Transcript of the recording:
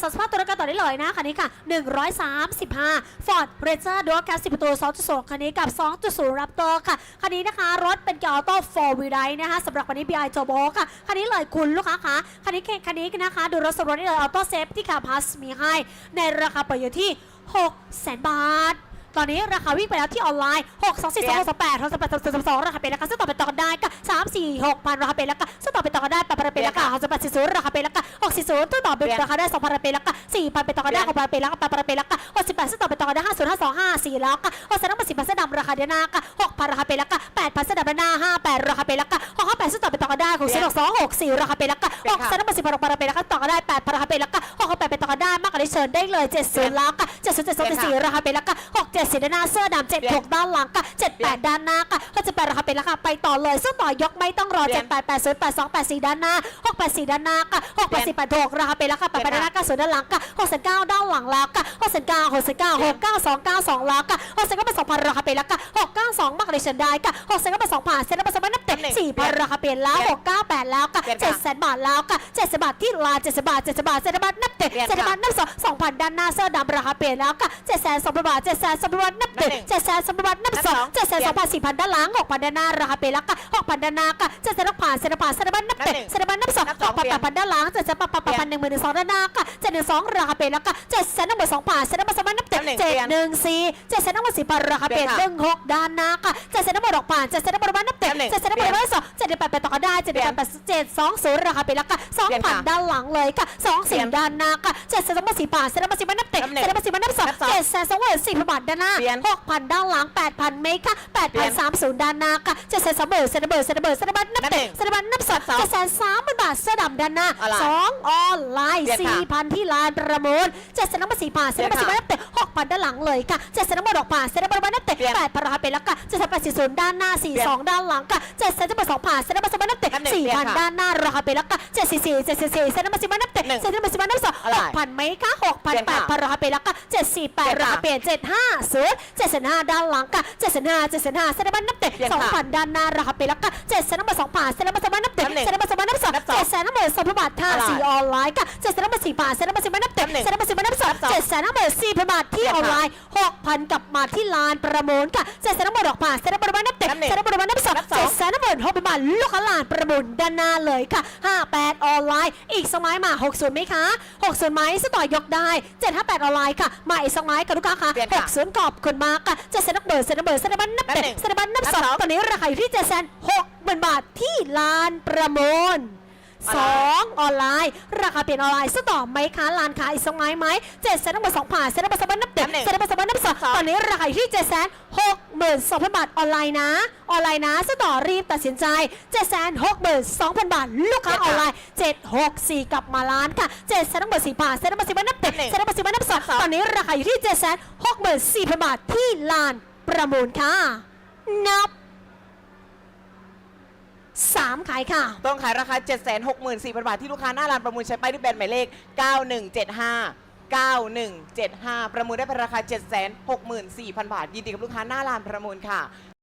สอบสภาพตัวรถกันต่อได้เลยนะคันนี้ค่ะ 135 Ford Ranger Dual Gas 10ประตู2.2คันนี้กับ 2.0 Raptor ค่ะ คันนี้นะคะ รถเป็นเกียร์ออโต้ 4 wheel drive นะคะสำหรับคันนี้ BI Turbo ค่ะ คันนี้เลยคุณลูกค้าคะคันนี้คันนี้นะคะ ดูรถสำรวจได้เลยออโต้เซฟที่ค่ะพัสมีให้ ในราคาเปิดอยู่ที่6 0 0 0 0บาท ตอนนี้ราคาวิ่งไปแล้วที่ออนไลน์ 6 2 4 2 6 8 6 8 2 2ราคาเป็นราคาซึ่งต่อไปต่อกันได้ก็3 4 6พันราคาเป็นราคาซึ่งต่อไปต่อกันได้8พันเป็นราคา6 8 4 0ราคาเป็นราคา6 4 0ซึ่งต่อไปราคาได้2พันเป็นราคา4พันเป็นต่อกันได้6พันเป็นราคา8พันเป็นราคา6 8ซึ่งต่อไปต่อกันได้5 0 5 2 5 4แล้วก็6 3 10พันเส้นดำราคาเดียวหน้าก็6พันราคาเป็นราคา8พันเส้นดำหน้า5 8ราคาเป็นราคา6 5 8ซึ่งต่อไปต่อกันได้6 4 2 6 4ราคาเป็นราคา6 3 10พันราคาเป็นราคาต่อกันได้8พันราคาเป็นราคา6 8เป็นต่อกันได้มากกว่านี้เชิญได้เลย70แล้วก็70 7 2 4ราคาเป็นราคา6 70ด้านหน้าเสื้อดำ76 ด้านหลังค่ะ78 ด้านหน้าค่ะก็จะไปราคาเป็นราคาไปต่อเลยเสื้อต่อยกไม่ต้องรอ 7 8 8 0 8 2 8 4 ด้านหน้า6 8 4 ด้านหน้าค่ะ6 8 4 8 6ราคาเป็นราคาไปด้านหน้า90ด้านหลังค่ะ69 ด้านหลังแล้วค่ะ69 69 69 292แล้วค่ะ69เป็น2,000ราคาเป็นราคา692มากเลยเช่นได้ค่ะ69เป็น2,000เซ็นต์เป็น2,000นับเต็ม4,000ราคาเป็นแล้ว698แล้วค่ะ700บาทแล้วค่ะ70บาทที่ลา70บาท70บาทเซ็นต์บาทนับเต็มเซ็นบาทนับ2 2,000ด้านหน้าเสื้อดำราคาเป็นแล้วค่ะ7 2 0บาท720ำนวนนับหนึ่งเจ็ดแสนสำนวนนับสองเจ็ดแสนสองพันสี่พันด้านหลังหกพันด้านหน้าราคาเปรักกะหกพันด้านหน้ากะเจ็ดแสนหกพันเสนพันเซนบันนับหนึ่งเซนบันนับสองหกพันแปดพันด้านหลังเจ็ดแสนแปดแปดพันหนึ่งหมื่นหนึ่งสองด้านหน้ากะเจ็ดหนึ่งสองราคาเปรักกะเจ็ดแสนหนึ่งหมื่นสองพันเซนบันสองพันนับหนึ่งเจ็ดหนึ่งสี่เจ็ดแสนหนึ่งหมื่นสี่พันราคาเปรหนึ่งหกด้านหน้ากะเจ็ดแสนหนึ่งหมื่นหกพันเจ็ดแสนหนึ่งหมื่นนับหนึ่งเจ็ดแสนหนึ่งหมื่นวันสองเจ็ดหนึ่งแปดแปดต่อก็ได้เจ็ดหนึ่แปดเจ็ดสองศูนย์ราคาเปรักกะสองพันด้านหลังเลยกะสองสี่ด้านหน้ากะเจ็ดแสนสองหมื่นสี่พันเสนพันสี่พันนับหนึ่งเสนพันสี่พันนับสองเจ็ดแสนสองหมื่นสี่พันบาทด้านหน้า6,000 ด้านหลัง 8,000 เมตรค่ะ8,030 ด้านหน้าค่ะ7แสน2เบอร์เซนเบอร์เซนเบอร์เซนบัตนับเตะเซนบัตนับ2 7แสน3พันบาทเสื้อดำด้านหน้า2ออนไลน์4,000ที่ลานประมูล7แสน2 4ผ่าน7แสน2 4นับเตะ6,000 ด้านหลังเลยค่ะ7แสน2 6ผ่าน7แสน2นับเตะ8,000ราคาเป็นแล้วก็7แสน840ด้านหน้า42ด้านหลังค่ะ7แสน2ผ่าน7แสน2นับเตะ 4,000 ด้านหน้าราคาเป็นแล้วก็744 744เซนบัตนับเตะเซนบัตนับ2 6,000ไหมคะ6,000 8,000ราคาเป็นแล้วก็748ราคาเปลี่ยน750 705ด้านหลังค่ะ705 705เซนบัตนับเตะ2,000 ด้านหน้าราคาเป็นแล้วก็7แสน2ผ่าน7แสน2นับเตะเซนบัตนับ2 7แสน2บาทท่าสีออนไลน์ค่ะ7แสน4ผ่าน7แสน4นับเตะเซนบัตนับ2 7แสน4บาทที่ออนไลน์6,000กับมาที่ลานประมูลค่ะ7แสน6ดอกผ่าน7แสน6นับเตะเซนบัตนับ 2 7แสน6บาทลูกค้าลานประมูลด้านหน้าเลยค่ะ 58 ออนไลน์ อีกสมัยมา 60ไหมคะ60ไหมสต่อยกได้ 758 ออนไลน์ค่ะมาอีกสมัยกับลูกค้าค่ะ60กอบคุณมากค่ะ7แสน6เบอร์เซนเบอร์เซนบัตนับเตะเซนบัตนับ2ตอนนี้ราคาอยู่ที่7แสน6หมื่นบาทที่ลานประมูลสองออนไลน์ ราคาเปลี่ยนออนไลน์ซื้อต่อไหมคะร้านค้าอีกสองไม้ไหมเจ็ดแสนหนึ่งสองผ่านเซ็นบัตรสบันนับเต็มเซ็นบัตรสบันนับสองตอนนี้ราคาอยู่ที่เจ็ดแสน หกหมื่นสองพันบาทออนไลน์นะ ออนไลน์นะซื้อต่อรีบตัดสินใจเจ็ดแสนหกหมื่นสองพันบาท ลูกค้าออนไลน์เจ็ดหกสี่กลับมาล้านค่ะเจ็ดแสนหนึ่งสี่ผ่านเซ็นบัตรสิบันนับเต็มเซ็นบัตรสิบันนับสองตอนนี้ราคาอยู่ที่เจ็ดแสนหกหมื่นสี่พันบาทที่ลานประมูลค่ะ นับสามขายค่ะ ต้องขายราคา 764,000 บาทที่ลูกค้าหน้าร้านประมูลใช้ป้ายที่แบรนด์หมายเลข 9175 9175 ประมูลได้เป็นราคา 764,000 บาท ยินดีกับลูกค้าหน้าลานประมูลค่ะ